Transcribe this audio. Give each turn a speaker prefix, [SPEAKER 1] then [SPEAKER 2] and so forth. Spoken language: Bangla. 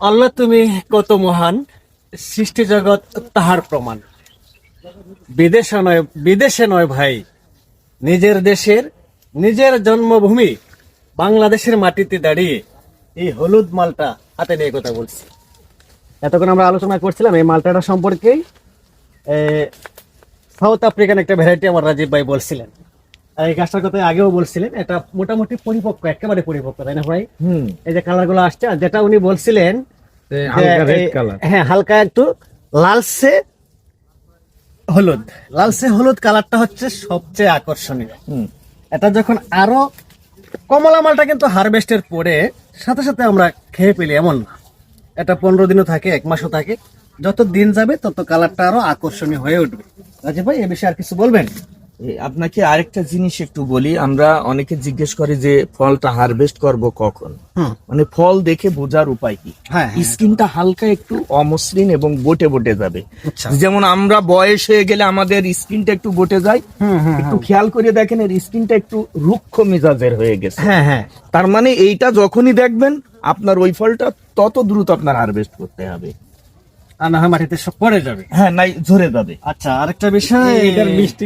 [SPEAKER 1] আল্লাহ তুমি কত মহান, সৃষ্টি জগৎ তাহার প্রমাণ। বিদেশে নয় বিদেশে নয় ভাই, নিজের দেশের, নিজের জন্মভূমি বাংলাদেশের মাটিতে দাঁড়িয়ে এই হলুদ মালটা হাতে নিয়ে কথা বলছি। এতক্ষণ আমরা আলোচনা করছিলাম এই মালটাটা সম্পর্কেই সাউথ আফ্রিকান একটা ভ্যারাইটি আমার রাজীব ভাই বলছিলেন। এই গাছটার কথা আগেও বলছিলেন এটা মোটামুটি পরিপক্ক একেবারে পরিপক্ক তাই না ভাই? এই যে কালারগুলো আসছে যেটা উনি বলছিলেন হ্যাঁ হালকা একটু লালসে হলুদ। লালসে হলুদ কালারটা হচ্ছে সবচেয়ে আকর্ষণীয়। এটা যখন আরও কমলা মালটা কিন্তু হারভেস্টের পরে সাথে সাথে আমরা খেয়ে পেলি এমন না। এটা পনেরো দিনও থাকে এক মাসও থাকে। যত দিন যাবে তত কালারটা আরও আকর্ষণীয় হয়ে উঠবে। রাজীব ভাই এ বিষয়ে আর কিছু বলবেন?
[SPEAKER 2] আপনাকে আরেকটা জিনিস একটু বলি। আমরা অনেকে জিজ্ঞেস করি যে ফলটা হারভেস্ট করব কখন? মানে ফল দেখে বোঝার উপায় কি?
[SPEAKER 1] হ্যাঁ হ্যাঁ।
[SPEAKER 2] স্কিনটা হালকা একটু অমসৃণ এবং বটে বটে যাবে।
[SPEAKER 1] আচ্ছা।
[SPEAKER 2] যেমন আমরা বয়স হয়ে গেলে আমাদের স্কিনটা একটু বটে যায়। একটু খেয়াল করে দেখেন এর স্কিনটা একটু রুক্ষ মেজাজের হয়ে গেছে।
[SPEAKER 1] হ্যাঁ হ্যাঁ।
[SPEAKER 2] তার মানে এইটা যখনই দেখবেন আপনার ওই ফলটা তত দ্রুত আপনার হারভেস্ট করতে হবে।
[SPEAKER 1] আর না হয় মাটিতে সব পড়ে যাবে।
[SPEAKER 2] হ্যাঁ নাই ঝরে যাবে।
[SPEAKER 1] আচ্ছা আরেকটা বিষয়
[SPEAKER 2] এটার মিষ্টি